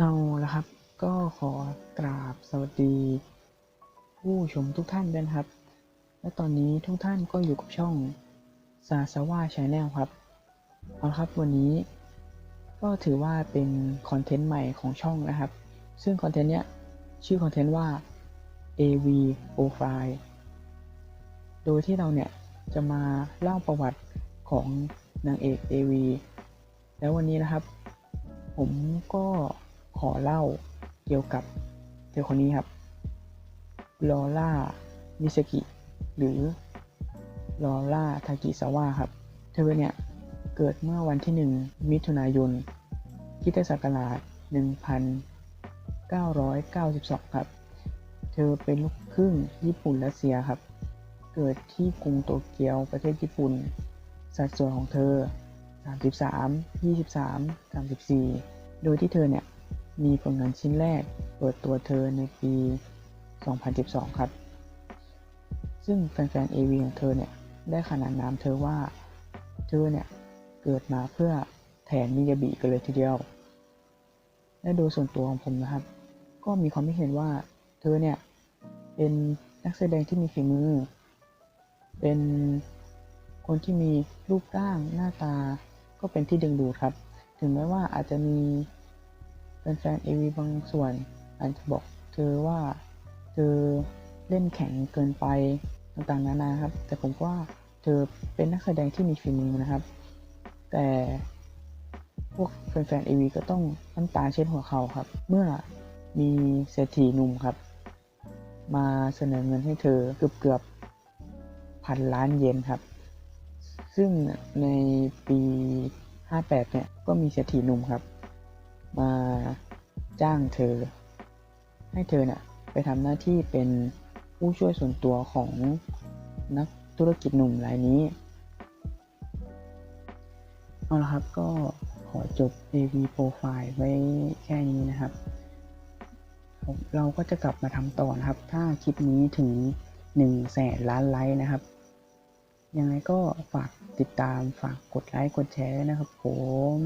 เอาละครับ ก็ขอกราบสวัสดี ผู้ชมทุกท่านด้วยนะครับ และตอนนี้ทุกท่านก็อยู่กับช่องซาซาว่าชาแนลครับ เอาละครับวันนี้ก็ถือว่าเป็นคอนเทนต์ใหม่ของช่องนะครับ ซึ่งคอนเทนต์เนี้ยชื่อคอนเทนต์ว่า AV Profile โดยที่เราเนี่ยจะมาเล่าประวัติของนางเอก AV แล้ววันนี้นะครับ ผมก็ ขอเล่าเกี่ยวกับเธอคนนี้ครับลอร่ามิสกิ หรือลอร่าทากิซาวะครับ เธอเนี่ย เกิดเมื่อวันที่ 1 มิถุนายนคริสตศักราช1992 ครับ เธอเป็นลูกครึ่งญี่ปุ่นรัสเซียครับ เกิดที่กรุงโตเกียวประเทศญี่ปุ่น สัดส่วนของเธอ 33 23 34 โดยที่เธอเนี่ย มีผลงานชิ้นแรกเปิดตัวเธอในปี 2012 ครับ ซึ่งแฟนๆ AV ของเธอเนี่ย ได้ขนานนามเธอว่า เธอเนี่ย เกิดมาเพื่อแทนมิยาบิกันเลยทีเดียว และโดยส่วนตัวของผมนะครับ ก็มีความคิดเห็นว่าเธอเนี่ย เป็นนักแสดงที่มีฝีมือ เป็นคนที่มีรูปร่างหน้าตาก็เป็นที่ดึงดูดครับ ถึงแม้ว่าอาจจะมี แฟนๆเอวีบางส่วนอาจจะบอกเธอว่าเธอเล่นแข็งเกินไปต่างๆนานาครับ แต่ผมว่าเธอเป็นนักแสดงที่มีฝีมือนะครับ แต่พวกแฟนๆเอวีก็ต้องน้ำตาเช็ดหัวเขาครับ เมื่อมีเศรษฐีหนุ่มครับ มาเสนอเงินให้เธอเกือบๆพันล้านเยนครับ ซึ่งในปี 58 เนี่ยก็มีเศรษฐีหนุ่มครับ มาจ้างเธอ ให้เธอเนี่ยไปทำหน้าที่เป็นผู้ช่วยส่วนตัวของนักธุรกิจหนุ่มรายนี้ เอาละครับก็ขอจบ AV Profile ไว้แค่นี้นะครับ เราก็จะกลับมาทำต่อนะครับ ถ้าคลิปนี้ถึง1แสนล้านไลค์นะครับ ยังไงก็ฝากติดตามฝากกดไลค์กดแชร์ด้วยนะครับผม